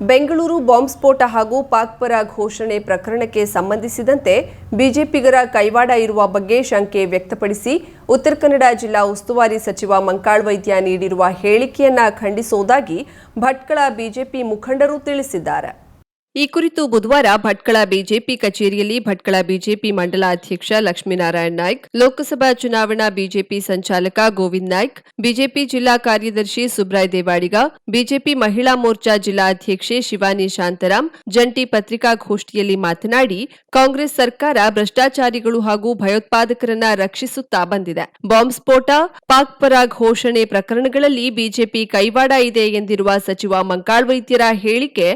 Bengaluru bomb ಸ್ಫೋಟ ಹಾಗೂ ಪಾಕ್ ಪರ ಘೋಷಣೆ ಪ್ರಕರಣಕ್ಕೆ ಸಂಬಂಧಿಸಿದಂತೆ ಬಿಜೆಪಿಗರ ಕೈವಾಡ ಇರುವ ಬಗ್ಗೆ ಶಂಕೆ ವ್ಯಕ್ತಪಡಿಸಿ ಉತ್ತರ ಕನ್ನಡ ಜಿಲ್ಲಾ ಉಸ್ತುವಾರಿ ಸಚಿವ ಮಂಕಾಳ್ ವೈದ್ಯ ನೀಡಿರುವ ಹೇಳಿಕೆಯನ್ನ ಖಂಡಿಸುವುದಾಗಿ ಭಟ್ಕಳ ಬಿಜೆಪಿ ಮುಖಂಡರು ತಿಳಿಸಿದ್ದಾರೆ. ಈ ಕುರಿತು ಬುಧವಾರ ಭಟ್ಕಳ ಬಿಜೆಪಿ ಕಚೇರಿಯಲ್ಲಿ ಭಟ್ಕಳ ಬಿಜೆಪಿ ಮಂಡಲ ಅಧ್ಯಕ್ಷ ಲಕ್ಷ್ಮೀನಾರಾಯಣ್ ನಾಯ್ಕ್, ಲೋಕಸಭಾ ಚುನಾವಣಾ ಬಿಜೆಪಿ ಸಂಚಾಲಕ ಗೋವಿಂದ್ ನಾಯ್ಕ್, ಬಿಜೆಪಿ ಜಿಲ್ಲಾ ಕಾರ್ಯದರ್ಶಿ ಸುಬ್ರಾಯ್ ದೇವಾಡಿಗ, ಬಿಜೆಪಿ ಮಹಿಳಾ ಮೋರ್ಚಾ ಜಿಲ್ಲಾ ಅಧ್ಯಕ್ಷೆ ಶಿವಾನಿ ಶಾಂತರಾಮ್ ಜಂಟಿ ಪತ್ರಿಕಾಗೋಷ್ಠಿಯಲ್ಲಿ ಮಾತನಾಡಿ, ಕಾಂಗ್ರೆಸ್ ಸರ್ಕಾರ ಭ್ರಷ್ಟಾಚಾರಿಗಳು ಹಾಗೂ ಭಯೋತ್ಪಾದಕರನ್ನ ರಕ್ಷಿಸುತ್ತಾ ಬಂದಿದೆ. ಬಾಂಬ್ ಸ್ಫೋಟ, ಪಾಕ್ ಪರ ಘೋಷಣೆ ಪ್ರಕರಣಗಳಲ್ಲಿ ಬಿಜೆಪಿ ಕೈವಾಡ ಇದೆ ಎಂದಿರುವ ಸಚಿವ ಮಂಕಾಳ್ ವೈದ್ಯರ ಹೇಳಿಕೆ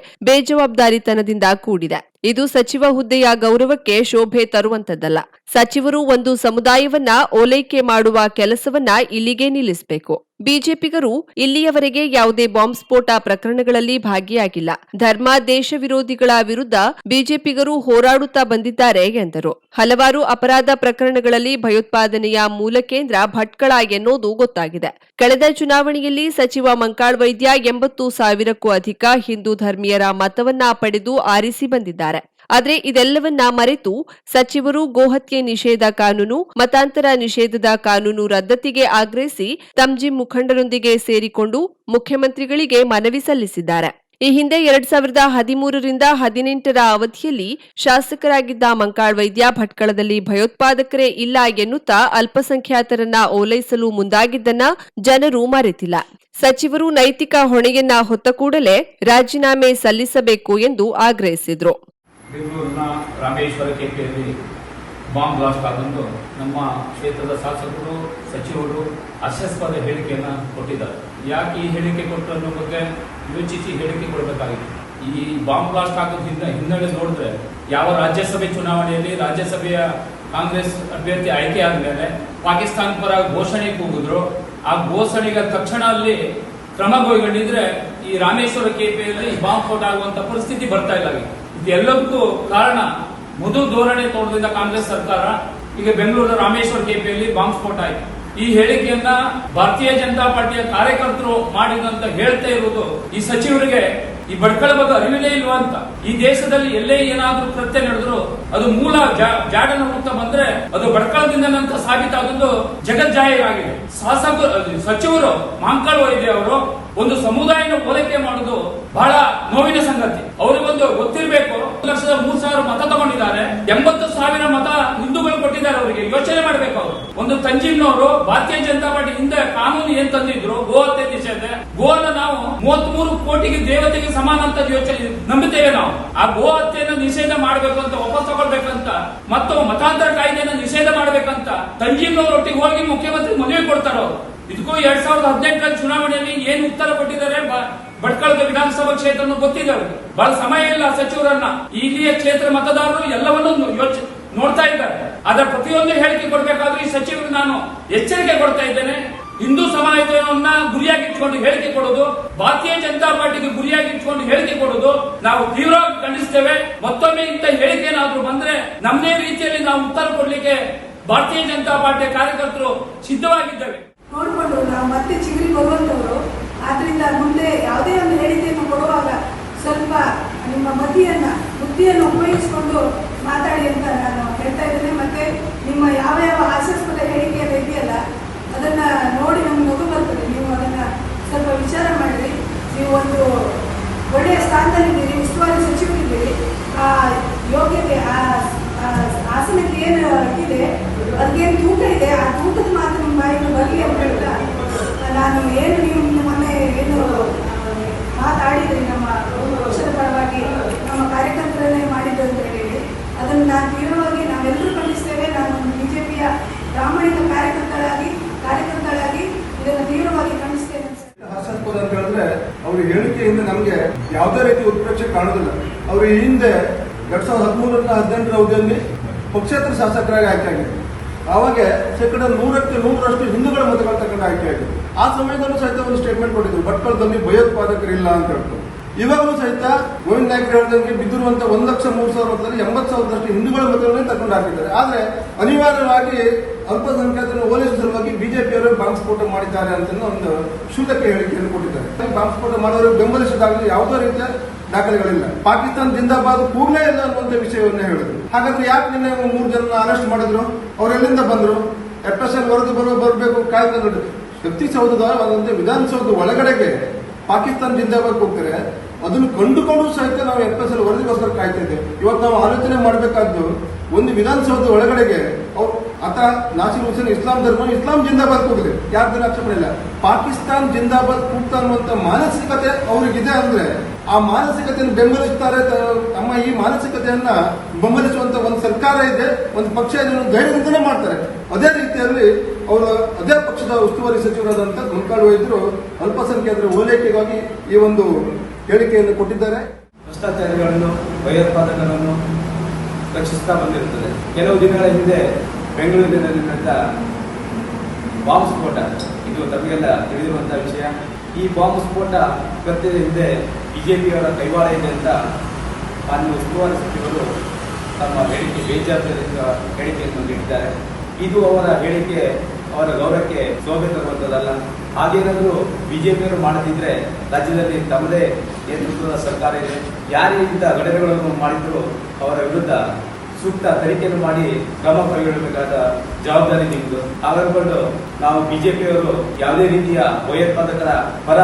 ಬೇಜವಾಬ್ದಾರಿತನದಿಂದ ಕೂಡಿದೆ. ಇದು ಸಚಿವ ಹುದ್ದೆಯ ಗೌರವಕ್ಕೆ ಶೋಭೆ ತರುವಂತದ್ದಲ್ಲ. ಸಚಿವರು ಒಂದು ಸಮುದಾಯವನ್ನ ಓಲೈಕೆ ಮಾಡುವ ಕೆಲಸವನ್ನ ಇಲ್ಲಿಗೆ ನಿಲ್ಲಿಸಬೇಕು. ಬಿಜೆಪಿಗರು ಇಲ್ಲಿಯವರೆಗೆ ಯಾವುದೇ ಬಾಂಬ್ ಸ್ಫೋಟ ಪ್ರಕರಣಗಳಲ್ಲಿ ಭಾಗಿಯಾಗಿಲ್ಲ. ಧರ್ಮ, ದೇಶ ವಿರೋಧಿಗಳ ವಿರುದ್ಧ ಬಿಜೆಪಿಗರು ಹೋರಾಡುತ್ತಾ ಬಂದಿದ್ದಾರೆ ಎಂದರು. ಹಲವಾರು ಅಪರಾಧ ಪ್ರಕರಣಗಳಲ್ಲಿ ಭಯೋತ್ಪಾದನೆಯ ಮೂಲ ಕೇಂದ್ರ ಭಟ್ಕಳ ಎನ್ನುವುದು ಗೊತ್ತಾಗಿದೆ. ಕಳೆದ ಚುನಾವಣೆಯಲ್ಲಿ ಸಚಿವ ಮಂಕಾಳ್ ವೈದ್ಯ ಎಂಬತ್ತು ಸಾವಿರಕ್ಕೂ ಅಧಿಕ ಹಿಂದೂ ಧರ್ಮೀಯರ ಮತವನ್ನ ಪಡೆದು ಆರಿಸಿ ಬಂದಿದ್ದಾರೆ. ಆದರೆ ಇದೆಲ್ಲವನ್ನ ಮರೆತು ಸಚಿವರು ಗೋಹತ್ಯೆ ನಿಷೇಧ ಕಾನೂನು, ಮತಾಂತರ ನಿಷೇಧದ ಕಾನೂನು ರದ್ದತಿಗೆ ಆಗ್ರಹಿಸಿ ತಮ್ಜಿ ಮುಖಂಡರೊಂದಿಗೆ ಸೇರಿಕೊಂಡು ಮುಖ್ಯಮಂತ್ರಿಗಳಿಗೆ ಮನವಿ ಸಲ್ಲಿಸಿದ್ದಾರೆ. ಈ ಹಿಂದೆ ಎರಡ್ ಸಾವಿರದ ಹದಿಮೂರರಿಂದ ಹದಿನೆಂಟರ ಅವಧಿಯಲ್ಲಿ ಶಾಸಕರಾಗಿದ್ದ ಮಂಕಾಳ್ ವೈದ್ಯ ಭಟ್ಕಳದಲ್ಲಿ ಭಯೋತ್ಪಾದಕರೇ ಇಲ್ಲ ಎನ್ನುತ್ತಾ ಅಲ್ಪಸಂಖ್ಯಾತರನ್ನ ಓಲೈಸಲು ಮುಂದಾಗಿದ್ದನ್ನ ಜನರು ಮರೆತಿಲ್ಲ. ಸಚಿವರು ನೈತಿಕ ಹೊಣೆಯನ್ನ ಹೊತ್ತ ಕೂಡಲೇ ರಾಜೀನಾಮೆ ಸಲ್ಲಿಸಬೇಕು ಎಂದು ಆಗ್ರಹಿಸಿದ್ರು. ಬೆಂಗಳೂರಿನ ರಾಮೇಶ್ವರ ಕೆಪಿಯಲ್ಲಿ ಬಾಂಬ್ ಬ್ಲಾಸ್ಟ್ ಆದಂದು ನಮ್ಮ ಕ್ಷೇತ್ರದ ಶಾಸಕರು, ಸಚಿವರು ಆಶಸ್ಪದ ಹೇಳಿಕೆಯನ್ನು ಕೊಟ್ಟಿದ್ದಾರೆ. ಯಾಕೆ ಈ ಹೇಳಿಕೆ ಕೊಟ್ಟರು ಅನ್ನೋ ಬಗ್ಗೆ ಯೋಚಿಸಿ ಹೇಳಿಕೆ ಕೊಡಬೇಕಾಗಿದೆ. ಈ ಬಾಂಬ್ ಬ್ಲಾಸ್ಟ್ ಆಗೋದ್ರಿಂದ ಹಿನ್ನೆಲೆ ನೋಡಿದ್ರೆ ಯಾವ ರಾಜ್ಯಸಭೆ ಚುನಾವಣೆಯಲ್ಲಿ ರಾಜ್ಯಸಭೆಯ ಕಾಂಗ್ರೆಸ್ ಅಭ್ಯರ್ಥಿ ಆಯ್ಕೆ ಆದ್ಮೇಲೆ ಪಾಕಿಸ್ತಾನ ಪರ ಘೋಷಣೆ ಕೂಗಿದ್ರು. ಆ ಘೋಷಣೆಗೆ ತಕ್ಷಣ ಅಲ್ಲಿ ಕ್ರಮ ಕೈಗೊಂಡಿದ್ರೆ ಈ ರಾಮೇಶ್ವರ ಕೆಪಿಯಲ್ಲಿ ಬಾಂಬ್ ಫೋಟ್ ಆಗುವಂತ ಪರಿಸ್ಥಿತಿ ಬರ್ತಾ ಇಲ್ಲ. ಇದೆಲ್ಲದಕ್ಕೂ ಕಾರಣ ಮೃದು ಧೋರಣೆ ತೋಟದಿಂದ ಕಾಂಗ್ರೆಸ್ ಸರ್ಕಾರ, ಈಗ ಬೆಂಗಳೂರು ರಾಮೇಶ್ವರ ಕೆಪಿಯಲ್ಲಿ ಬಾಂಬ್ ಸ್ಫೋಟ ಆಯಿತು. ಈ ಹೇಳಿಕೆಯನ್ನ ಭಾರತೀಯ ಜನತಾ ಪಾರ್ಟಿಯ ಕಾರ್ಯಕರ್ತರು ಮಾಡಿದಂತ ಹೇಳ್ತಾ ಇರುವುದು ಈ ಸಚಿವರಿಗೆ ಈ ಬಡ್ಕಳ ಬಗ್ಗೆ ಅರಿವಿನೇ ಇಲ್ವಾ ಅಂತ. ಈ ದೇಶದಲ್ಲಿ ಎಲ್ಲೇ ಏನಾದ್ರೂ ಕೃತ್ಯ ನಡೆದ್ರು ಅದು ಮೂಲ ಜಾಡನ ವೃತ್ತ ಬಂದ್ರೆ ಅದು ಬಡ್ಕಳದಿಂದ ನಂತರ ಸಾಬೀತಾದದ್ದು ಜಗಜ್ಜಾಹೀರಾಗಿದೆ. ಸಚಿವರು ಮಾಂಕಾಳ್ ವೈದ್ಯ ಅವರು ಒಂದು ಸಮುದಾಯನ ಹೋಲಿಕೆ ಮಾಡುದು ಬಹಳ ನೋವಿನ ಸಂಗತಿ. ಅವರಿಗೊಂದು ಗೊತ್ತಿರಬೇಕು. ಲಕ್ಷದ ಮೂರ್ ಸಾವಿರ ಮತ ತಗೊಂಡಿದ್ದಾರೆ. ಎಂಬತ್ತು ಸಾವಿರ ಮತ ಹಿಂದೂಗಳು ಕೊಟ್ಟಿದ್ದಾರೆ ಅವರಿಗೆ. ಯೋಚನೆ ಮಾಡಬೇಕು ಅವರು. ಒಂದು ತಂಜಿನ್ನವರು ಭಾರತೀಯ ಜನತಾ ಪಾರ್ಟಿ ಹಿಂದೆ ಕಾನೂನು ಏನ್ ತಂದಿದ್ರು? ಗೋ ಹತ್ಯೆ ನಿಷೇಧ. ಗೋನ ನಾವು ಮೂವತ್ ಮೂರು ಕೋಟಿಗೆ ದೇವತೆಗೆ ಸಮಾನ ಅಂತ ಯೋಚನೆ ನಂಬುತ್ತೇವೆ ನಾವು. ಆ ಗೋ ಹತ್ಯೆಯನ್ನು ನಿಷೇಧ ಮಾಡಬೇಕು ಅಂತ ವಾಪಸ್ ತಗೊಳ್ಬೇಕಂತ ಮತ್ತು ಮತಾಂತರ ಕಾಯ್ದೆಯನ್ನು ನಿಷೇಧ ಮಾಡಬೇಕಂತ ತಂಜಿಮ್ನವರೊಟ್ಟಿಗೆ ಹೋಗಿ ಮುಖ್ಯಮಂತ್ರಿ ಮನವಿ ಕೊಡ್ತಾರೆ ಅವರು ಇದಕ್ಕೂ ಎರಡ್ ಸಾವಿರದ ಹದಿನೆಂಟರಲ್ಲಿ ಚುನಾವಣೆಯಲ್ಲಿ ಏನು ಉತ್ತರ ಕೊಟ್ಟಿದ್ದಾರೆ ಭಟ್ಕಳದ ವಿಧಾನಸಭಾ ಕ್ಷೇತ್ರ ಗೊತ್ತಿದೆ ಬಹಳ ಸಮಯ ಇಲ್ಲ ಸಚಿವರನ್ನ. ಇಲ್ಲಿಯ ಕ್ಷೇತ್ರ ಮತದಾರರು ಎಲ್ಲವನ್ನೂ ಯೋಚ ನೋಡ್ತಾ ಇದ್ದಾರೆ. ಅದರ ಪ್ರತಿಯೊಂದು ಹೇಳಿಕೆ ಕೊಡಬೇಕಾದ್ರೆ ಈ ಸಚಿವರು ನಾನು ಎಚ್ಚರಿಕೆ ಕೊಡ್ತಾ ಇದ್ದೇನೆ. ಹಿಂದೂ ಸಮಾಜವನ್ನ ಗುರಿಯಾಗಿಟ್ಕೊಂಡು ಹೇಳಿಕೆ ಕೊಡೋದು, ಭಾರತೀಯ ಜನತಾ ಪಾರ್ಟಿಗೆ ಗುರಿಯಾಗಿಟ್ಕೊಂಡು ಹೇಳಿಕೆ ಕೊಡೋದು ನಾವು ತೀವ್ರವಾಗಿ ಖಂಡಿಸ್ತೇವೆ. ಮತ್ತೊಮ್ಮೆ ಇಂಥ ಹೇಳಿಕೆ ಏನಾದ್ರೂ ಬಂದ್ರೆ ನಮ್ಮದೇ ರೀತಿಯಲ್ಲಿ ನಾವು ಉತ್ತರ ಕೊಡಲಿಕ್ಕೆ ಭಾರತೀಯ ಜನತಾ ಪಾರ್ಟಿಯ ಕಾರ್ಯಕರ್ತರು ಸಿದ್ಧವಾಗಿದ್ದೇವೆ. ನೋಡಿಕೊಂಡು ನಾವು ಮತ್ತೆ ಚಿಗುರಿ ಬರುವಂಥವರು ಆದ್ದರಿಂದ ಮುಂದೆ ಯಾವುದೇ ಒಂದು ಹೇಳಿಕೆಯನ್ನು ಕೊಡುವಾಗ ಸ್ವಲ್ಪ ನಿಮ್ಮ ಮತಿಯನ್ನ, ಬುದ್ಧಿಯನ್ನು ಉಪಯೋಗಿಸಿಕೊಂಡು ಮಾತಾಡಿ ಅಂತ ನಾನು ಹೇಳ್ತಾ ಇದ್ದೇನೆ. ಮತ್ತೆ ನಿಮ್ಮ ಯಾವ ಯಾವ ಹಾಸ್ಯಾಸ್ಪದ ಹೇಳಿಕೆಯೆಲ್ಲ ಇದೆಯಲ್ಲ, ಅದನ್ನ ನೋಡಿ ನಮ್ಗೆ ಮಗು ಬರ್ತದೆ. ನೀವು ಅದನ್ನ ಸ್ವಲ್ಪ ವಿಚಾರ ಮಾಡಿರಿ. ನೀವು ಒಂದು ಒಳ್ಳೆಯ ಸ್ಥಾನದಲ್ಲಿದ್ದೀರಿ ಉಸ್ತುವಾರಿ ಸಚಿವರಿದ್ದೀರಿ. ಆ ಯೋಗ್ಯತೆ, ಆ ಆಸನಕ್ಕೆ ಏನು ಇದೆ ಅದಕ್ಕೇನು ತೂಕ ಇದೆ. ಆ ತೂಕದ ಮಾತು ನಿಮ್ಮ ಬಾಯಿಗೆ ಬರಲಿ ಅಂತ ಹೇಳ್ತಾ ನಾನು ಏನು ನೀವು ಮೊನ್ನೆ ಏನು ಮಾತಾಡಿದ್ರಿ, ನಮ್ಮ ಪಕ್ಷದ ಪರವಾಗಿ ನಮ್ಮ ಕಾರ್ಯಕರ್ತರನ್ನೇ ಮಾಡಿದ್ದು ಅಂತ ಹೇಳಿ, ಅದನ್ನು ನಾನು ತೀವ್ರವಾಗಿ ನಾವೆಲ್ಲರೂ ಖಂಡಿಸ್ತೇವೆ. ನಾನು ಬಿಜೆಪಿಯ ಪ್ರಾಮಾಣಿಕ ಕಾರ್ಯಕರ್ತರಾಗಿ ಕಾರ್ಯಕರ್ತರಾಗಿ ಇದನ್ನು ತೀವ್ರವಾಗಿ ಖಂಡಿಸ್ತೇನೆ ಅಂತ ಹಾಸ್ಯಾಸ್ಪದ ಅಂತ ಹೇಳಿದ್ರೆ, ಅವ್ರ ಹೇಳಿಕೆಯಿಂದ ನಮಗೆ ಯಾವುದೇ ರೀತಿ ಉತ್ಪ್ರೇಕ್ಷೆ ಕಾಣೋದಿಲ್ಲ ಅವರು ಹಿಂದೆ ಎರಡ್ ಸಾವಿರದ ಹದಿಮೂರರಿಂದ ಹದಿನೆಂಟರ ಅವಧಿಯಲ್ಲಿ ಪಕ್ಷೇತರ ಶಾಸಕರಾಗಿ ಆಯ್ಕೆ ಆಗಿದ್ರು. ಆವಾಗ ಶೇಕಡ ನೂರಕ್ಕೆ ನೂರರಷ್ಟು ಹಿಂದೂಗಳ ಮತಗಳ ತಗೊಂಡು ಆಯ್ಕೆ ಆಗಿದೆ ಆ ಸಮಯದಲ್ಲೂ ಸಹಿತ ಒಂದು ಸ್ಟೇಟ್ಮೆಂಟ್ ಕೊಟ್ಟಿದ್ರು, ಭಟ್ಕಳದಲ್ಲಿ ಭಯೋತ್ಪಾದಕರಿಲ್ಲ ಅಂತ ಹೇಳ್ತಾರೆ ಇವಾಗಲೂ ಸಹಿತ ಗೋವಿಂದ ನಾಯ್ಕರು ಹೇಳಿದಂಗೆ ಬಿದ್ದಿರುವಂತ ಒಂದು ಲಕ್ಷ ಮೂರು ಸಾವಿರ ಮತದಲ್ಲಿ ಎಂಬತ್ತು ಸಾವಿರದಷ್ಟು ಹಿಂದೂಗಳ ಮತಗಳನ್ನೇ ತಗೊಂಡು ಹಾಕಿದ್ದಾರೆ. ಆದರೆ ಅನಿವಾರ್ಯವಾಗಿ ಅಲ್ಪಸಂಖ್ಯಾತರನ್ನು ಹೋಲಿಸುವ ಸಲುವಾಗಿ ಬಿಜೆಪಿಯವರು ಬಾಂಬ್ ಸ್ಫೋಟ ಮಾಡಿದ್ದಾರೆ ಅಂತ ಒಂದು ಶೂಟಕ ಹೇಳಿಕೆಯನ್ನು ಕೊಟ್ಟಿದ್ದಾರೆ. ಬಾಂಬ್ ಸ್ಫೋಟ ಮಾಡೋರಿಗೆ ಬೆಂಬಲಿಸಿದಾಗಲೂ ಯಾವುದೇ ರೀತಿಯ ದಾಖಲೆಗಳಿಲ್ಲ. ಪಾಕಿಸ್ತಾನ ಜಿಂದಾಬಾದ್ ಕೂಡಲೇ ಇಲ್ಲ ಅನ್ನುವಂಥ ವಿಷಯವನ್ನ ಹೇಳಿದ್ರು. ಹಾಗಾದ್ರೆ ಯಾಕೆ ನಿನ್ನೆ ಮೂರು ಜನ ಅರೆಸ್ಟ್ ಮಾಡಿದ್ರು? ಅವ್ರು ಎಲ್ಲಿಂದ ಬಂದ್ರು? ಎಫ್ ಎಸ್ ಎಲ್ ವರದಿ ಬರುವ ಬರಬೇಕು ಕಾಯ್ದೆ ಶಕ್ತಿಸೌಧದ ಶಕ್ತಿ ಸೌಧದ ಒಂದೊಂದು ವಿಧಾನಸೌಧ ಒಳಗಡೆಗೆ ಪಾಕಿಸ್ತಾನ ಜಿಂದಾಬಾದ್ ಹೋಗ್ತಾರೆ. ಅದನ್ನು ಕಂಡುಕೊಂಡು ಸಹಿತ ನಾವು ಎಫ್ ಎಸ್ ಎಲ್ ವರದಿಗೋಸ್ಕರ ಇವತ್ತು ನಾವು ಆಲೋಚನೆ ಮಾಡಬೇಕಾದ್ದು ಒಂದು ವಿಧಾನಸೌಧ ಒಳಗಡೆಗೆ ಅವ್ರು ಆತ ನಾಸಿರ್ ಹುಸೇನ್ ಇಸ್ಲಾಂ ಧರ್ಮ, ಇಸ್ಲಾಂ ಜಿಂದಾಬಾದ್ ಕೂಗಿದೆ ಯಾರ್ದು ಆಕ್ಷೇಪಣೆ ಇಲ್ಲ. ಪಾಕಿಸ್ತಾನ್ ಜಿಂದಾಬಾದ್ ಕೂಗ್ತಾ ಅನ್ನುವಂಥ ಮಾನಸಿಕತೆ ಅವ್ರಿಗಿದೆ ಅಂದ್ರೆ ಆ ಮಾನಸಿಕತೆಯನ್ನು ಬೆಂಬಲಿಸ್ತಾರೆ ತ- ತಮ್ಮ ಈ ಮಾನಸಿಕತೆಯನ್ನ ಬೆಂಬಲಿಸುವಂತ ಒಂದು ಸರ್ಕಾರ ಇದೆ, ಒಂದು ಪಕ್ಷ ಇದೆ ಧೈರ್ಯದಿಂದಲೇ ಮಾಡ್ತಾರೆ. ಅದೇ ರೀತಿಯಲ್ಲಿ ಅವರು ಅದೇ ಪಕ್ಷದ ಉಸ್ತುವಾರಿ ಸಚಿವರಾದಂತ ಮೊಣಕಾಳು ವೈದ್ಯರು ಅಲ್ಪಸಂಖ್ಯಾತರ ಓಲೈಕೆಗಾಗಿ ಈ ಒಂದು ಹೇಳಿಕೆಯನ್ನು ಕೊಟ್ಟಿದ್ದಾರೆ. ಭ್ರಷ್ಟಾಚಾರಿಗಳನ್ನು, ಭಯೋತ್ಪಾದಕರನ್ನು ರಕ್ಷಿಸ್ತಾ ಬಂದಿರುತ್ತದೆ. ಕೆಲವು ದಿನಗಳ ಹಿಂದೆ ಬೆಂಗಳೂರಿನಲ್ಲಿ ನಡೆದ ಬಾಂಬ್ ಸ್ಫೋಟ. ಇದು ತಮಗೆಲ್ಲ ತಿಳಿದಿರುವಂತಹ ವಿಷಯ. ಈ ಬಾಂಬ್ ಸ್ಫೋಟ ಕೃತ್ಯದ ಹಿಂದೆ ಬಿಜೆಪಿಯವರ ಕೈವಾಡ ಇದೆ ಅಂತ ಮಾನ್ಯ ಉಸ್ತುವಾರಿ ಸಚಿವರು ತಮ್ಮ ಹೇಳಿಕೆ, ಬೇಜಾಬ್ದಾರಿಯಿಂದ ಹೇಳಿಕೆಯನ್ನು ನೀಡಿದ್ದಾರೆ. ಇದು ಅವರ ಹೇಳಿಕೆ, ಅವರ ಗೌರವಕ್ಕೆ ಶೋಭೆ ತರುವಂಥದ್ದಲ್ಲ. ಹಾಗೇನಾದರೂ ಬಿಜೆಪಿಯವರು ಮಾಡದಿದ್ದರೆ ರಾಜ್ಯದಲ್ಲಿ ತಮ್ಮದೇ ನೇತೃತ್ವದ ಸರ್ಕಾರ ಇದೆ. ಯಾರೇ ಇಂಥ ಘಟನೆಗಳನ್ನು ಮಾಡಿದ್ರು ಅವರ ವಿರುದ್ಧ ಸೂಕ್ತ ತನಿಖೆಯನ್ನು ಮಾಡಿ ಕ್ರಮ ಕೈಗೊಳ್ಳಬೇಕಾದ ಜವಾಬ್ದಾರಿ ನಿಮ್ಮದು ಹಾಗನ್ಕೊಂಡು ನಾವು ಬಿಜೆಪಿಯವರು ಯಾವುದೇ ರೀತಿಯ ಭಯೋತ್ಪಾದಕರ ಪರ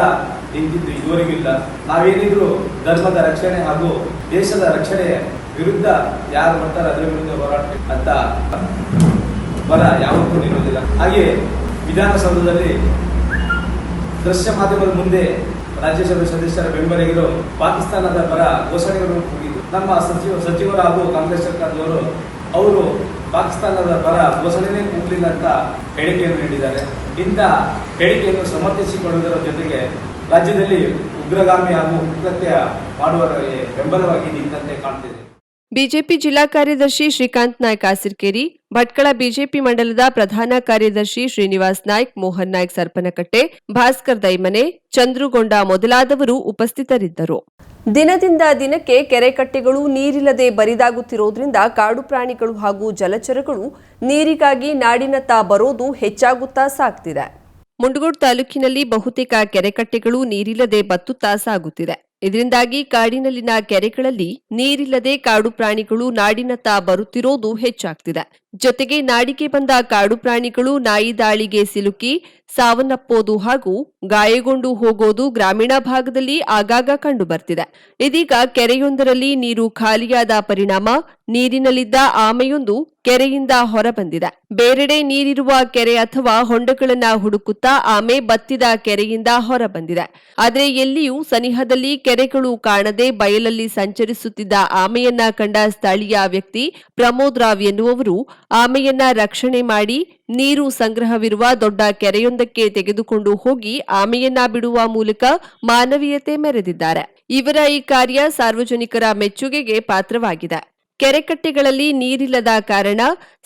ನಿಂತಿದ್ದು ಇದುವರೆಗೂ ಇಲ್ಲ. ನಾವೇನಿದ್ರು ಧರ್ಮದ ರಕ್ಷಣೆ ಹಾಗೂ ದೇಶದ ರಕ್ಷಣೆ ವಿರುದ್ಧ ಯಾರು ಬರ್ತಾರೆ ಅದರ ವಿರುದ್ಧ ಹೋರಾಟ ಅಂತ ಪರ ಯಾವತ್ತೂ ನಿಲ್ಲುವುದಿಲ್ಲ. ಹಾಗೆ ವಿಧಾನಸೌಧದಲ್ಲಿ ದೃಶ್ಯ ಮಾಧ್ಯಮದ ಮುಂದೆ ರಾಜ್ಯಸಭೆ ಸದಸ್ಯರ ಬೆಂಬಲಿಗರು ಪಾಕಿಸ್ತಾನದ ಪರ ಘೋಷಣೆಗಳನ್ನು ಕೂಗಿದ್ರು ನಮ್ಮ ಸಚಿವ ಸಚಿವರು ಹಾಗೂ ಕಾಂಗ್ರೆಸ್ ಸರ್ಕಾರದವರು ಅವರು ಪಾಕಿಸ್ತಾನದ ಪರ ಘೋಷಣೆನೇ ಕೂಗಲಿಲ್ಲ ಅಂತ ಹೇಳಿಕೆಯನ್ನು ನೀಡಿದ್ದಾರೆ. ಇಂಥ ಹೇಳಿಕೆಯನ್ನು ಸಮರ್ಥಿಸಿಕೊಳ್ಳುವುದರ ಜೊತೆಗೆ ರಾಜ್ಯದಲ್ಲಿ ಉಗ್ರಗಾಮಿ ಹಾಗೂ ಉಗ್ರತ್ಯ ಮಾಡುವವರಿಗೆ ಬೆಂಬಲವಾಗಿ ನಿಂತಂತೆ ಕಾಣ್ತಿದೆ. ಬಿಜೆಪಿ ಜಿಲ್ಲಾ ಕಾರ್ಯದರ್ಶಿ ಶ್ರೀಕಾಂತ್ ನಾಯ್ಕ ಆಸಿರ್ಕೇರಿ ಭಟ್ಕಳ ಬಿಜೆಪಿ ಮಂಡಲದ ಪ್ರಧಾನ ಕಾರ್ಯದರ್ಶಿ ಶ್ರೀನಿವಾಸ್ ನಾಯ್ಕ್, ಮೋಹನ್ ನಾಯ್ಕ್ ಸರ್ಪನಕಟ್ಟೆ, ಭಾಸ್ಕರ್ ದೈಮನೆ, ಚಂದ್ರುಗೊಂಡ ಮೊದಲಾದವರು ಉಪಸ್ಥಿತರಿದ್ದರು. ದಿನದಿಂದ ದಿನಕ್ಕೆ ಕೆರೆಕಟ್ಟೆಗಳು ನೀರಿಲ್ಲದೆ ಬರಿದಾಗುತ್ತಿರೋದ್ರಿಂದ ಕಾಡು ಪ್ರಾಣಿಗಳು ಹಾಗೂ ಜಲಚರಗಳು ನೀರಿಗಾಗಿ ನಾಡಿನತ್ತ ಬರೋದು ಹೆಚ್ಚಾಗುತ್ತಾ ಸಾಗ್ತಿದೆ. ಮುಂಡಗೋಡ್ ತಾಲೂಕಿನಲ್ಲಿ ಬಹುತೇಕ ಕೆರೆಕಟ್ಟೆಗಳು ನೀರಿಲ್ಲದೆ ಬತ್ತುತ್ತಾ ಸಾಗುತ್ತಿದೆ. ಇದರಿಂದಾಗಿ ಕಾಡಿನಲ್ಲಿನ ಕೆರೆಗಳಲ್ಲಿ ನೀರಿಲ್ಲದೆ ಕಾಡು ಪ್ರಾಣಿಗಳು ನಾಡಿನತ್ತ ಬರುತ್ತಿರೋದು ಹೆಚ್ಚಾಗ್ತಿದೆ. ಜೊತೆಗೆ ನಾಡಿಗೆ ಬಂದ ಕಾಡು ಪ್ರಾಣಿಗಳು ನಾಯಿ ದಾಳಿಗೆ ಸಿಲುಕಿ ಸಾವನ್ನಪ್ಪೋದು ಹಾಗೂ ಗಾಯಗೊಂಡು ಹೋಗೋದು ಗ್ರಾಮೀಣ ಭಾಗದಲ್ಲಿ ಆಗಾಗ ಕಂಡು ಬರ್ತಿದೆ ಇದೀಗ ಕೆರೆಯೊಂದರಲ್ಲಿ ನೀರು ಖಾಲಿಯಾದ ಪರಿಣಾಮ ನೀರಿನಲ್ಲಿದ್ದ ಆಮೆಯೊಂದು ಕೆರೆಯಿಂದ ಹೊರಬಂದಿದೆ. ಬೇರೆಡೆ ನೀರಿರುವ ಕೆರೆ ಅಥವಾ ಹೊಂಡಗಳನ್ನ ಹುಡುಕುತ್ತಾ ಆಮೆ ಬತ್ತಿದ ಕೆರೆಯಿಂದ ಹೊರಬಂದಿದೆ. ಆದರೆ ಎಲ್ಲಿಯೂ ಸನಿಹದಲ್ಲಿ ಕೆರೆಗಳು ಕಾಣದೆ ಬಯಲಲ್ಲಿ ಸಂಚರಿಸುತ್ತಿದ್ದ ಆಮೆಯನ್ನ ಕಂಡ ಸ್ಥಳೀಯ ವ್ಯಕ್ತಿ ಪ್ರಮೋದ್ ರಾವ್ ಎನ್ನುವವರು ಆಮೆಯನ್ನ ರಕ್ಷಣೆ ಮಾಡಿ ನೀರು ಸಂಗ್ರಹವಿರುವ ದೊಡ್ಡ ಕೆರೆಯೊಂದಕ್ಕೆ ತೆಗೆದುಕೊಂಡು ಹೋಗಿ ಆಮೆಯನ್ನ ಬಿಡುವ ಮೂಲಕ ಮಾನವೀಯತೆ ಮೆರೆದಿದ್ದಾರೆ. ಇವರ ಈ ಕಾರ್ಯ ಸಾರ್ವಜನಿಕರ ಮೆಚ್ಚುಗೆಗೆ ಪಾತ್ರವಾಗಿದೆ. ಕೆರೆಕಟ್ಟೆಗಳಲ್ಲಿ ನೀರಿಲ್ಲದ ಕಾರಣ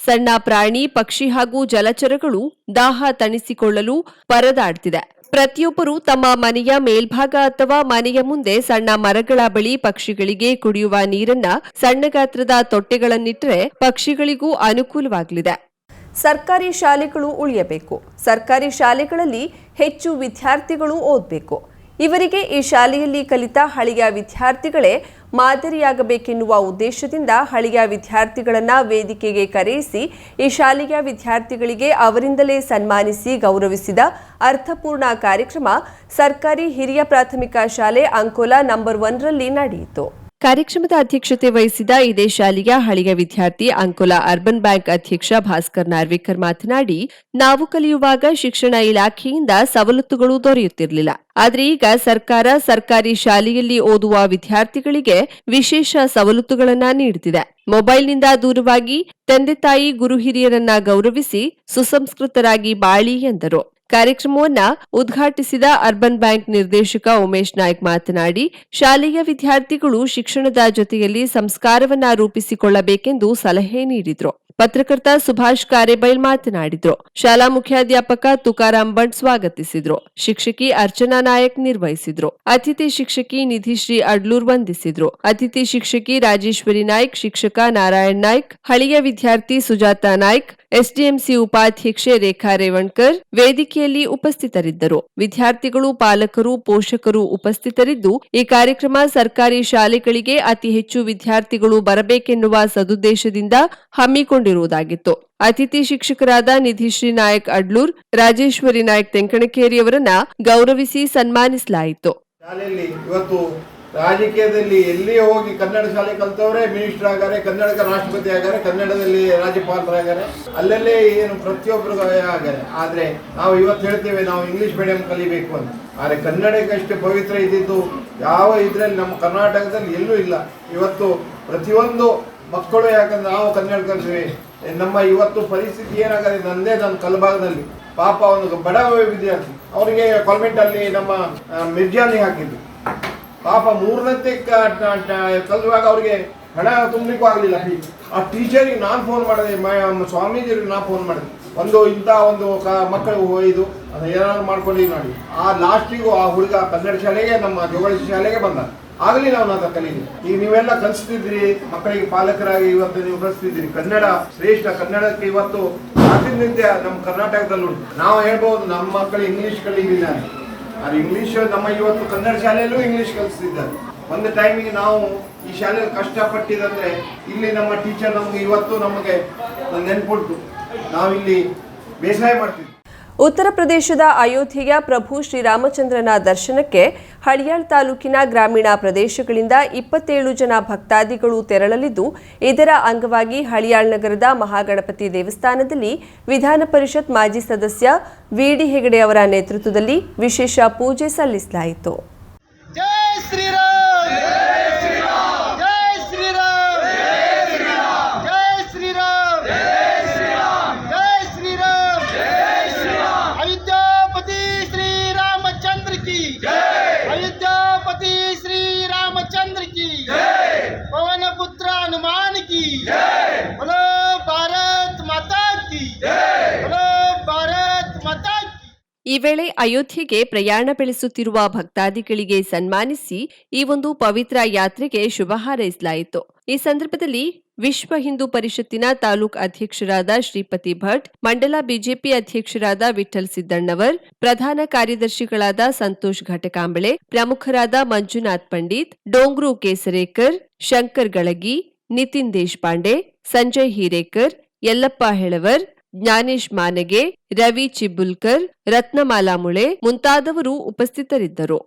ಸಣ್ಣ ಪ್ರಾಣಿ, ಪಕ್ಷಿ ಹಾಗೂ ಜಲಚರಗಳು ದಾಹ ತಣಿಸಿಕೊಳ್ಳಲು ಪರದಾಡ್ತಿದೆ. ಪ್ರತಿಯೊಬ್ಬರು ತಮ್ಮ ಮನೆಯ ಮೇಲ್ಭಾಗ ಅಥವಾ ಮನೆಯ ಮುಂದೆ ಸಣ್ಣ ಮರಗಳ ಬಳಿ ಪಕ್ಷಿಗಳಿಗೆ ಕುಡಿಯುವ ನೀರನ್ನ ಸಣ್ಣ ಗಾತ್ರದ ತೊಟ್ಟೆಗಳನ್ನಿಟ್ಟರೆ ಪಕ್ಷಿಗಳಿಗೂ ಅನುಕೂಲವಾಗಲಿದೆ. ಸರ್ಕಾರಿ ಶಾಲೆಗಳು ಉಳಿಯಬೇಕು. ಸರ್ಕಾರಿ ಶಾಲೆಗಳಲ್ಲಿ ಹೆಚ್ಚು ವಿದ್ಯಾರ್ಥಿಗಳು ಓದಬೇಕು. ಇವರಿಗೆ ಈ ಶಾಲೆಯಲ್ಲಿ ಕಲಿತ ಹಳೆಯ ವಿದ್ಯಾರ್ಥಿಗಳೇ ಮಾದರಿಯಾಗಬೇಕೆನ್ನುವ ಉದ್ದೇಶದಿಂದ ಹಳೆಯ ವಿದ್ಯಾರ್ಥಿಗಳನ್ನ ವೇದಿಕೆಗೆ ಕರೆಯಿಸಿ ಈ ಶಾಲೆಯ ವಿದ್ಯಾರ್ಥಿಗಳಿಗೆ ಅವರಿಂದಲೇ ಸನ್ಮಾನಿಸಿ ಗೌರವಿಸಿದ ಅರ್ಥಪೂರ್ಣ ಕಾರ್ಯಕ್ರಮ ಸರ್ಕಾರಿ ಹಿರಿಯ ಪ್ರಾಥಮಿಕ ಶಾಲೆ ಅಂಕೋಲಾ ನಂಬರ್ ಒನ್ರಲ್ಲಿ ನಡೆಯಿತು. ಕಾರ್ಯಕ್ರಮದ ಅಧ್ಯಕ್ಷತೆ ವಹಿಸಿದ ಇದೇ ಶಾಲೆಯ ಹಳೆಯ ವಿದ್ಯಾರ್ಥಿ ಅಂಕೋಲಾ ಅರ್ಬನ್ ಬ್ಯಾಂಕ್ ಅಧ್ಯಕ್ಷ ಭಾಸ್ಕರ್ ನಾರ್ವೇಕರ್ ಮಾತನಾಡಿ, ನಾವು ಕಲಿಯುವಾಗ ಶಿಕ್ಷಣ ಇಲಾಖೆಯಿಂದ ಸವಲತ್ತುಗಳು ದೊರೆಯುತ್ತಿರಲಿಲ್ಲ. ಆದರೆ ಈಗ ಸರ್ಕಾರ ಸರ್ಕಾರಿ ಶಾಲೆಯಲ್ಲಿ ಓದುವ ವಿದ್ಯಾರ್ಥಿಗಳಿಗೆ ವಿಶೇಷ ಸವಲತ್ತುಗಳನ್ನ ನೀಡುತ್ತಿದೆ. ಮೊಬೈಲ್ನಿಂದ ದೂರವಾಗಿ ತಂದೆ ತಾಯಿ ಗುರು ಹಿರಿಯರನ್ನ ಗೌರವಿಸಿ ಸುಸಂಸ್ಕೃತರಾಗಿ ಬಾಳಿ ಎಂದರು. ಕಾರ್ಯಕ್ರಮವನ್ನ ಉದ್ಘಾಟಿಸಿದ ಅರ್ಬನ್ ಬ್ಯಾಂಕ್ ನಿರ್ದೇಶಕ ಉಮೇಶ್ ನಾಯ್ಕ್ ಮಾತನಾಡಿ, ಶಾಲೆಯ ವಿದ್ಯಾರ್ಥಿಗಳು ಶಿಕ್ಷಣದ ಜೊತೆಯಲ್ಲಿ ಸಂಸ್ಕಾರವನ್ನ ರೂಪಿಸಿಕೊಳ್ಳಬೇಕೆಂದು ಸಲಹೆ ನೀಡಿದರು. ಪತ್ರಕರ್ತ ಸುಭಾಷ್ ಕಾರೆಬೈಲ್ ಮಾತನಾಡಿದ್ರು. ಶಾಲಾ ಮುಖ್ಯಾಧ್ಯಾಪಕ ತುಕಾರಾಂ ಭಟ್ ಸ್ವಾಗತಿಸಿದ್ರು. ಶಿಕ್ಷಕಿ ಅರ್ಚನಾ ನಾಯಕ್ ನಿರ್ವಹಿಸಿದ್ರು. ಅತಿಥಿ ಶಿಕ್ಷಕಿ ನಿಧಿಶ್ರೀ ಅಡ್ಲೂರ್ ವಂದಿಸಿದ್ರು. ಅತಿಥಿ ಶಿಕ್ಷಕಿ ರಾಜೇಶ್ವರಿ ನಾಯ್ಕ್, ಶಿಕ್ಷಕ ನಾರಾಯಣ್ ನಾಯ್ಕ್, ಹಳೆಯ ವಿದ್ಯಾರ್ಥಿ ಸುಜಾತಾ ನಾಯ್ಕ್ ಎಸ್ಡಿಎಂಸಿ ಉಪಾಧ್ಯಕ್ಷೆ ರೇಖಾ ರೇವಣ್ಕರ್ ವೇದಿಕೆಯಲ್ಲಿ ಉಪಸ್ಥಿತರಿದ್ದರು. ವಿದ್ಯಾರ್ಥಿಗಳು, ಪಾಲಕರು, ಪೋಷಕರು ಉಪಸ್ಥಿತರಿದ್ದು, ಈ ಕಾರ್ಯಕ್ರಮ ಸರ್ಕಾರಿ ಶಾಲೆಗಳಿಗೆ ಅತಿ ಹೆಚ್ಚು ವಿದ್ಯಾರ್ಥಿಗಳು ಬರಬೇಕೆನ್ನುವ ಸದುದ್ದೇಶದಿಂದ ಹಮ್ಮಿಕೊಂಡಿರುವುದಾಗಿತ್ತು. ಅತಿಥಿ ಶಿಕ್ಷಕರಾದ ನಿಧಿಶ್ರೀ ನಾಯಕ್ ಅಡ್ಲೂರ್, ರಾಜೇಶ್ವರಿ ನಾಯಕ್ ತೆಂಕಣಕೇರಿಯವರನ್ನ ಗೌರವಿಸಿ ಸನ್ಮಾನಿಸಲಾಯಿತು. ರಾಜಕೀಯದಲ್ಲಿ ಎಲ್ಲಿ ಹೋಗಿ ಕನ್ನಡ ಶಾಲೆ ಕಲ್ತವ್ರೆ ಮಿನಿಸ್ಟರ್ ಆಗಾರೆ ಕನ್ನಡದ ರಾಷ್ಟ್ರಪತಿ ಆಗಾರೆ, ಕನ್ನಡದಲ್ಲಿ ರಾಜ್ಯಪಾಲರಾಗಾರೆ, ಅಲ್ಲಲ್ಲೇ ಏನು ಪ್ರತಿಯೊಬ್ಬರು ಆಗಾರೆ. ಆದ್ರೆ ನಾವು ಇವತ್ತು ಹೇಳ್ತೇವೆ, ನಾವು ಇಂಗ್ಲಿಷ್ ಮೀಡಿಯಂ ಕಲಿಬೇಕು ಅಂತ. ಆದ್ರೆ ಕನ್ನಡಕ್ಕಷ್ಟು ಪವಿತ್ರ ಇದ್ದಿದ್ದು ಯಾವ ಇದ್ರಲ್ಲಿ, ನಮ್ಮ ಕರ್ನಾಟಕದಲ್ಲಿ ಎಲ್ಲೂ ಇಲ್ಲ. ಇವತ್ತು ಪ್ರತಿಯೊಂದು ಮಕ್ಕಳು ಯಾಕಂದ್ರೆ ನಾವು ಕನ್ನಡ ಕಲ್ತೀವಿ, ನಮ್ಮ ಇವತ್ತು ಪರಿಸ್ಥಿತಿ ಏನಾಗಲಿ ನಂದೇ ನನ್ನ ಕಲಭಾಗದಲ್ಲಿ. ಪಾಪ ಒಂದು ಬಡ ವಿದ್ಯಾರ್ಥಿ. ಅವರಿಗೆ ಕಾನ್ವೆಂಟ್ ಅಲ್ಲಿ ನಮ್ಮ ಮಿರ್ಜಾನಿ ಹಾಕಿದ್ದು ಪಾಪ ಮೂರನತ್ತೆ ಕಲಿಯುವಾಗ ಅವ್ರಿಗೆ ಹಣ ತುಂಬಲಿಕ್ಕೂ ಆಗಲಿಲ್ಲ. ಆ ಟೀಚರಿಗೆ ನಾನು ಫೋನ್ ಮಾಡಿದೆ ಸ್ವಾಮೀಜಿಯವ್ರಿಗೆ ನಾನು ಫೋನ್ ಮಾಡಿದೆ. ಒಂದು ಇಂಥ ಒಂದು ಕ ಮಕ್ಕಳು ಒಯ್ದು ಅದು ಏನಾದ್ರು ಮಾಡ್ಕೊಂಡು ನೋಡಿ. ಆ ಲಾಸ್ಟಿಗೂ ಆ ಹುಡುಗ ಕನ್ನಡ ಶಾಲೆಗೆ, ನಮ್ಮ ಜೋಗಳ ಶಾಲೆಗೆ ಬಂದ. ಆಗಲಿ ನಾವು ನಾನು ಕಲೀಲಿ ಈಗ ನೀವೆಲ್ಲ ಕಲಿಸ್ತಿದ್ರಿ ಮಕ್ಕಳಿಗೆ ಪಾಲಕರಾಗಿ ಇವತ್ತು ನೀವು ಕಲಿಸ್ತಿದ್ರಿ ಕನ್ನಡ ಶ್ರೇಷ್ಠ ಕನ್ನಡಕ್ಕೆ ಇವತ್ತು ಪ್ರಾತಿನಿಧ್ಯ ನಮ್ಮ ಕರ್ನಾಟಕದಲ್ಲಿ ಉಂಟು. ನಾವು ಹೇಳ್ಬೋದು, ನಮ್ಮ ಮಕ್ಕಳು ಇಂಗ್ಲಿಷ್ ಕಲಿಯಿಲ್ಲ ಅದು ಇಂಗ್ಲಿಷ್ ನಮ್ಮ ಇವತ್ತು ಕನ್ನಡ ಶಾಲೆಯಲ್ಲೂ ಇಂಗ್ಲೀಷ್ ಕಲಿಸ್ತಿದ್ದಾರೆ. ಒಂದು ಟೈಮಿಗೆ ನಾವು ಈ ಶಾಲೆಯಲ್ಲಿ ಕಷ್ಟಪಟ್ಟಿದ್ದಂದ್ರೆ ಇಲ್ಲಿ ನಮ್ಮ ಟೀಚರ್ ನಮ್ಗೆ ಇವತ್ತು ನಮಗೆ ನೆನ್ಪುಂಟು. ನಾವಿಲ್ಲಿ ಬೇಸಾಯ ಮಾಡ್ತಿದ್ವಿ. ಉತ್ತರ ಪ್ರದೇಶದ ಅಯೋಧ್ಯೆಯ ಪ್ರಭು ಶ್ರೀರಾಮಚಂದ್ರನ ದರ್ಶನಕ್ಕೆ ಹಳಿಯಾಳ್ ತಾಲೂಕಿನ ಗ್ರಾಮೀಣ ಪ್ರದೇಶಗಳಿಂದ ಇಪ್ಪತ್ತೇಳು ಜನ ಭಕ್ತಾದಿಗಳು ತೆರಳಲಿದ್ದು, ಇದರ ಅಂಗವಾಗಿ ಹಳಿಯಾಳ್ ನಗರದ ಮಹಾಗಣಪತಿ ದೇವಸ್ಥಾನದಲ್ಲಿ ವಿಧಾನ ಪರಿಷತ್ ಮಾಜಿ ಸದಸ್ಯ ವಿಡಿ ಹೆಗಡೆ ಅವರ ನೇತೃತ್ವದಲ್ಲಿ ವಿಶೇಷ ಪೂಜೆ ಸಲ್ಲಿಸಲಾಯಿತು. ಈ ವೇಳೆ ಅಯೋಧ್ಯೆಗೆ ಪ್ರಯಾಣ ಬೆಳೆಸುತ್ತಿರುವ ಭಕ್ತಾದಿಗಳಿಗೆ ಸನ್ಮಾನಿಸಿ ಈ ಒಂದು ಪವಿತ್ರ ಯಾತ್ರೆಗೆ ಶುಭ ಹಾರೈಸಲಾಯಿತು. ಈ ಸಂದರ್ಭದಲ್ಲಿ ವಿಶ್ವ ಹಿಂದೂ ಪರಿಷತ್ತಿನ ತಾಲೂಕ್ ಅಧ್ಯಕ್ಷರಾದ ಶ್ರೀಪತಿ ಭಟ್, ಮಂಡಲ ಬಿಜೆಪಿ ಅಧ್ಯಕ್ಷರಾದ ವಿಠಲ್ ಸಿದ್ದಣ್ಣವರ್, ಪ್ರಧಾನ ಕಾರ್ಯದರ್ಶಿಗಳಾದ ಸಂತೋಷ್ ಘಟಕಾಂಬಳೆ, ಪ್ರಮುಖರಾದ ಮಂಜುನಾಥ್ ಪಂಡಿತ್, ಡೋಂಗ್ರು ಕೇಸರೇಕರ್, ಶಂಕರ್ ಗಳಗಿ, ನಿತಿನ್ ದೇಶಪಾಂಡೆ, ಸಂಜಯ್ ಹಿರೇಕರ್, ಯಲ್ಲಪ್ಪ ಹೆಳವರ್ ಜ್ಞಾನೇಶ್ ಮಾನಗೆ ರವಿ ಚಿಬುಲ್ಕರ್ ರತ್ನಮಾಲಾ ಮುಳೆ ಮುಂತಾದವರು ಉಪಸ್ಥಿತರಿದ್ದರು.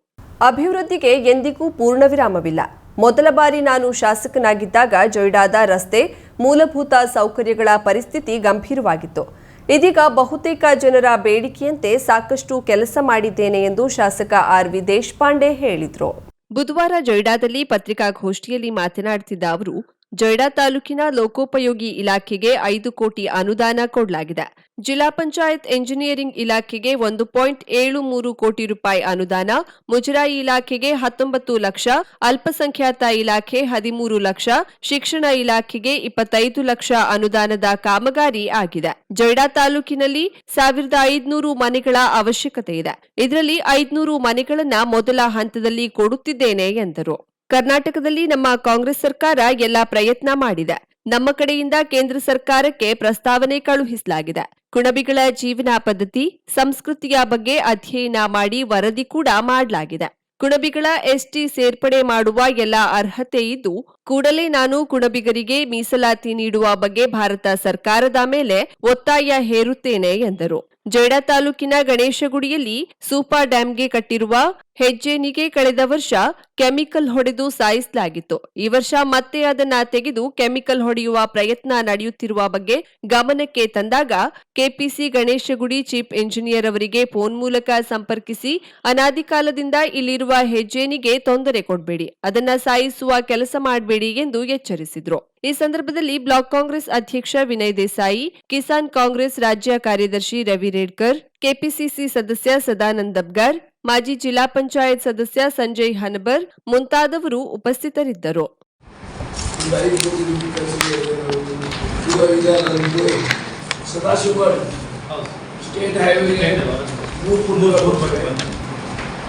ಅಭಿವೃದ್ಧಿಗೆ ಎಂದಿಗೂ ಪೂರ್ಣ ವಿರಾಮವಿಲ್ಲ ಮೊದಲ ಬಾರಿ ನಾನು ಶಾಸಕನಾಗಿದ್ದಾಗ ಜೊಯ್ಡಾದ ರಸ್ತೆ ಮೂಲಭೂತ ಸೌಕರ್ಯಗಳ ಪರಿಸ್ಥಿತಿ ಗಂಭೀರವಾಗಿತ್ತು. ಇದೀಗ ಬಹುತೇಕ ಜನರ ಬೇಡಿಕೆಯಂತೆ ಸಾಕಷ್ಟು ಕೆಲಸ ಮಾಡಿದ್ದೇನೆ ಎಂದು ಶಾಸಕ ಆರ್ ವಿ ದೇಶಪಾಂಡೆ ಹೇಳಿದರು. ಬುಧವಾರ ಜೊಯ್ಡಾದಲ್ಲಿ ಪತ್ರಿಕಾಗೋಷ್ಠಿಯಲ್ಲಿ ಮಾತನಾಡುತ್ತಿದ್ದ ಅವರು ಜೊಯ್ಡಾ ತಾಲೂಕಿನ ಲೋಕೋಪಯೋಗಿ ಇಲಾಖೆಗೆ ಐದು ಕೋಟಿ ಅನುದಾನ ಕೊಡಲಾಗಿದೆ. ಜಿಲ್ಲಾ ಪಂಚಾಯತ್ ಎಂಜಿನಿಯರಿಂಗ್ ಇಲಾಖೆಗೆ ಒಂದು ಪಾಯಿಂಟ್ ಏಳು ಮೂರು ಕೋಟಿ ರೂಪಾಯಿ ಅನುದಾನ, ಮುಜರಾಯಿ ಇಲಾಖೆಗೆ ಹತ್ತೊಂಬತ್ತು ಲಕ್ಷ, ಅಲ್ಪಸಂಖ್ಯಾತ ಇಲಾಖೆ ಹದಿಮೂರು ಲಕ್ಷ, ಶಿಕ್ಷಣ ಇಲಾಖೆಗೆ ಇಪ್ಪತ್ತೈದು ಲಕ್ಷ ಅನುದಾನದ ಕಾಮಗಾರಿ ಆಗಿದೆ. ಜೊಯ್ಡಾ ತಾಲೂಕಿನಲ್ಲಿ ಸಾವಿರದ ಐದುನೂರು ಮನೆಗಳ ಅವಶ್ಯಕತೆ ಇದೆ. ಇದರಲ್ಲಿ ಐದುನೂರು ಮನೆಗಳನ್ನ ಮೊದಲ ಹಂತದಲ್ಲಿ ಕೊಡುತ್ತಿದ್ದೇನೆ ಎಂದರು. ಕರ್ನಾಟಕದಲ್ಲಿ ನಮ್ಮ ಕಾಂಗ್ರೆಸ್ ಸರ್ಕಾರ ಎಲ್ಲಾ ಪ್ರಯತ್ನ ಮಾಡಿದೆ. ನಮ್ಮ ಕಡೆಯಿಂದ ಕೇಂದ್ರ ಸರ್ಕಾರಕ್ಕೆ ಪ್ರಸ್ತಾವನೆ ಕಳುಹಿಸಲಾಗಿದೆ. ಕುಣಬಿಗಳ ಜೀವನ ಪದ್ಧತಿ, ಸಂಸ್ಕೃತಿಯ ಬಗ್ಗೆ ಅಧ್ಯಯನ ಮಾಡಿ ವರದಿ ಕೂಡ ಮಾಡಲಾಗಿದೆ. ಕುಣಬಿಗಳ ಎಸ್ಟಿ ಸೇರ್ಪಡೆ ಮಾಡುವ ಎಲ್ಲ ಅರ್ಹತೆ ಇದ್ದು, ಕೂಡಲೇ ನಾನು ಕುಣಬಿಗರಿಗೆ ಮೀಸಲಾತಿ ನೀಡುವ ಬಗ್ಗೆ ಭಾರತ ಸರ್ಕಾರದ ಮೇಲೆ ಒತ್ತಾಯ ಹೇರುತ್ತೇನೆ ಎಂದರು. ಜೈಡಾ ತಾಲೂಕಿನ ಗಣೇಶಗುಡಿಯಲ್ಲಿ ಸೂಪಾ ಡ್ಯಾಂಗೆ ಕಟ್ಟಿರುವ ಹೆಜ್ಜೆನಿಗೆ ಕಳೆದ ವರ್ಷ ಕೆಮಿಕಲ್ ಹೊಡೆದು ಸಾಯಿಸಲಾಗಿತ್ತು. ಈ ವರ್ಷ ಮತ್ತೆ ಅದನ್ನ ತೆಗೆದು ಕೆಮಿಕಲ್ ಹೊಡೆಯುವ ಪ್ರಯತ್ನ ನಡೆಯುತ್ತಿರುವ ಬಗ್ಗೆ ಗಮನಕ್ಕೆ ತಂದಾಗ ಕೆಪಿಸಿ ಗಣೇಶಗುಡಿ ಚೀಫ್ ಇಂಜಿನಿಯರ್ ಅವರಿಗೆ ಫೋನ್ ಮೂಲಕ ಸಂಪರ್ಕಿಸಿ ಅನಾದಿಕಾಲದಿಂದ ಇಲ್ಲಿರುವ ಹೆಜ್ಜೆನಿಗೆ ತೊಂದರೆ ಕೊಡಬೇಡಿ, ಅದನ್ನ ಸಾಯಿಸುವ ಕೆಲಸ ಮಾಡಬೇಡಿ ಎಂದು ಎಚ್ಚರಿಸಿದ್ರು. ಈ ಸಂದರ್ಭದಲ್ಲಿ ಬ್ಲಾಕ್ ಕಾಂಗ್ರೆಸ್ ಅಧ್ಯಕ್ಷ ವಿನಯ್ ದೇಸಾಯಿ ಕಿಸಾನ್ ಕಾಂಗ್ರೆಸ್ ರಾಜ್ಯ ಕಾರ್ಯದರ್ಶಿ ರವಿ ರೇಡ್ಕರ್ ಕೆಪಿಸಿಸಿ ಸದಸ್ಯ ಸದಾನಂದ್ ದಬ್ಗಾರ್ ಮಾಜಿ ಜಿಲ್ಲಾ ಪಂಚಾಯತ್ ಸದಸ್ಯ ಸಂಜಯ್ ಹನಬರ್ ಮುಂತಾದವರು ಉಪಸ್ಥಿತರಿದ್ದರು.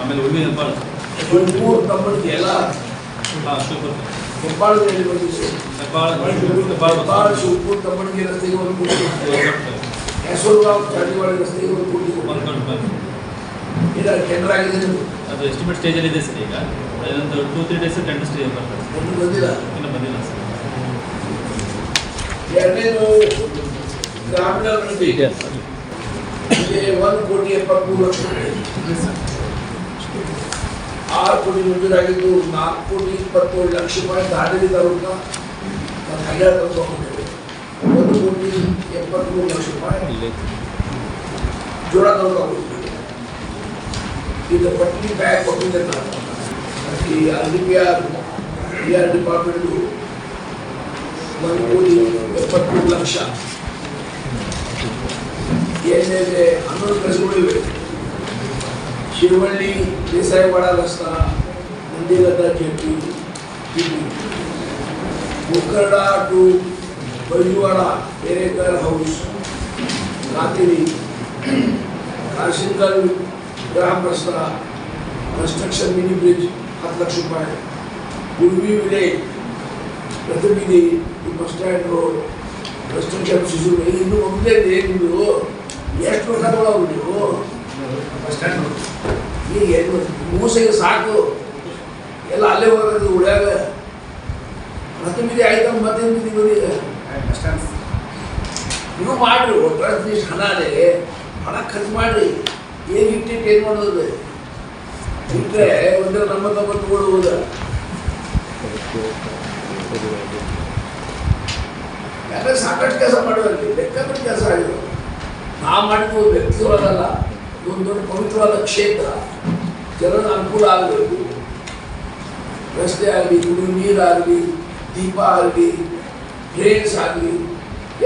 ಆಮೇಲೆ ಹೆಬ್ಬಾಳ ಒಂದು ಮೂರು ಕಂಪನಿ ಎಲ್ಲ ಹಾಂ ಸೂಪರ್ ಹೆಬ್ಬಾಳದಲ್ಲಿ ಬಂದಿದೆ ಹೆಬ್ಬಾಳ ಹೆಬ್ಬಾಳ ಶಿವಪುರ ಕಂಪನಿಗೆ ರಸ್ತೆಗೆ ಒಂದು ಕೋಟಿ ಹೆಸರುಗಾವ್ ಚಾಟಿವಾಡಿ ರಸ್ತೆಗೆ ಒಂದು ಕೋಟಿ ಒಂದು ರೂಪಾಯಿ ಇಲ್ಲ ಟೆಂಡರ್ ಆಗಿದೆ ನಿಮ್ದು. ಅದು ಎಸ್ಟಿಮೇಟ್ ಸ್ಟೇಜಲ್ಲಿ ಇದೆ ಸರ್ ಈಗ ಅದೊಂದು two three days tender stage ಬರ್ತದೆ ಒಂದು ಬಂದಿಲ್ಲ ಇನ್ನೂ ಬಂದಿಲ್ಲ ಸರ್ ಎರಡನೇದು ಗ್ರಾಮೀಣ ಅಭಿವೃದ್ಧಿ ಇಲ್ಲಿ ಒಂದು ಕೋಟಿ ಎಪ್ಪತ್ಮೂರು ಲಕ್ಷ ರೂಪಾಯಿ ಆರು ಕೋಟಿ ಮಂಜೂರಾಗಿದ್ದು ನಾಲ್ಕು ಕೋಟಿ ಇಪ್ಪತ್ತೇಳು ಲಕ್ಷ ರೂಪಾಯಿ ದಾಂಡೇಲಿ ತಾಲೂಕ ನಾವು ಕಲ್ಯಾಣ ತಗೊಂಡಿದ್ದೇವೆ ಒಂದು ಕೋಟಿ ಎಪ್ಪತ್ಮೂರು ಲಕ್ಷ ರೂಪಾಯಿ ಜೋಳ ತಾಲೂಕ ಕೊಟ್ಟಿದ್ದೇವೆ ಇದು ಪಟ್ಟಿ ಬ್ಯಾಗ್ ಕೊಟ್ಟಿದ್ದೆ ನಾನು ಈ R D P R P R department ಒಂದು ಕೋಟಿ ಎಪ್ಪತ್ಮೂರು ಲಕ್ಷ ಏನೇನೆ ಹನ್ನೊಂದು ಕೆಲಸಗಳಿವೆ ಶಿವಳ್ಳಿ ದೇಸಾಯಿವಾಡ ರಸ್ತಾ ನಂದಿಗಡ್ಡ ಕೆಪಿ ಮುಕ್ಕರಡ ಟು ಬೈಜುವಾಡ ಬೇರೆಕರ್ ಹೌಸ್ ಕಾತಿರಿ ಕಾಶಿಂಗಲ್ ಗ್ರಾಮ ರಸ್ತಾ ಕನ್ಸ್ಟ್ರಕ್ಷನ್ ಮಿನಿ ಬ್ರಿಡ್ಜ್ ಹತ್ತು ಲಕ್ಷ ರೂಪಾಯಿ ಗುರುವಿ ವಿಲೇಜ್ ಪ್ರತಿನಿಧಿ ಈ ಬಸ್ ಸ್ಟ್ಯಾಂಡ್ ರೋಡ್ ಕನ್ಸ್ಟ್ರಕ್ಷನ್ ಶಿಶು ಇನ್ನು ಒಂದೇ ಇದೆ ನಿಮ್ಮದು ಎಷ್ಟು ರೊಕ್ಕ ತಗೊಳ್ಳೋರು ನೀವು ಬಸ್ ಸ್ಟ್ಯಾಂಡ್ ಈಗ ಎಲ್ಲಿ ಮೂಸೆಗೆ ಸಾಕು. ಎಲ್ಲ ಅಲ್ಲೇ ಹೋಗೋದು ಉಳ್ಯಾಗ. ಪ್ರತಿನಿಧಿ ಆಯ್ತು ಮತ್ತೆ ನಿಂತಿದ್ದೀವಿ ಈಗ ನೀವು ಮಾಡ್ರಿ ಒಟ್ಟು ಹಣ ಅದೇ. ಹಣ ಖರ್ಚು ಮಾಡ್ರಿ. ಏನು ಇಟ್ಟಿಟ್ಟು ಏನು ಮಾಡೋದು? ಇಟ್ಟರೆ ಒಂದೇ ನಮ್ಮ ತಮ್ಮ ತಗೊಳ್ಬೋದ ಯಾಕಂದ್ರೆ ಸಾಕಷ್ಟು ಕೆಲಸ ಮಾಡುವಲ್ಲಿ ಬೇಕಾದಷ್ಟು ಕೆಲಸ ಆಗಿದೆ. ನಾವು ಮಾಡಿದ್ದು ವ್ಯಕ್ತಿಗಳಲ್ಲ ಇದೊಂದು ದೊಡ್ಡ ಪವಿತ್ರವಾದ ಕ್ಷೇತ್ರ. ಜನರ ಅನುಕೂಲ ಆಗಬೇಕು ರಸ್ತೆ ಆಗಲಿ ಕುಡಿಯುವ ನೀರಾಗಲಿ ದೀಪ ಆಗಲಿ ಡ್ರೈನ್ಸ್ ಆಗಲಿ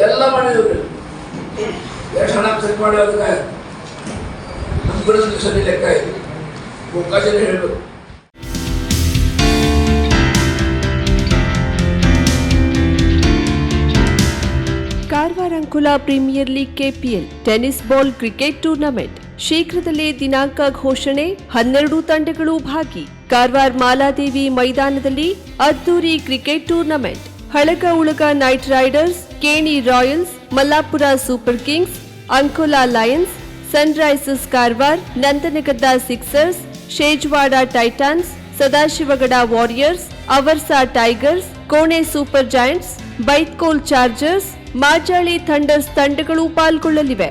ಎಲ್ಲ ಮಾಡಿದ್ರು ಎಷ್ಟು ಹಣ ಖರ್ಚು ಮಾಡಿ ಅದಕ್ಕೆ ನಮ್ಮ ಕಡೆ ಸರಿ ಲೆಕ್ಕ ಇದೆ ಮುಖಾಜನ ಹೇಳಬೇಕು Karwar Ankola premier league KPL tennis ball cricket tournament ಶೀಘ್ರದಲ್ಲೇ ದಿನಾಂಕ ಘೋಷಣೆ, ಹನ್ನೆರಡು ತಂಡಗಳು ಭಾಗಿ. ಕಾರವಾರ ಮಾಲಾದೇವಿ ಮೈದಾನದಲ್ಲಿ ಅದ್ದೂರಿ cricket tournament. Halaga Ulaga night riders, Keni royals, Mallapur super kings, Ankola lions, sunrisers Karwar, Nandangadda sixers, Shejwada titans, Sadashivgad warriors, Avarsa tigers, Kone super giants, Baithkol chargers, Majali thunders ತಂಡಗಳು ಪಾಲ್ಗೊಳ್ಳಲಿವೆ.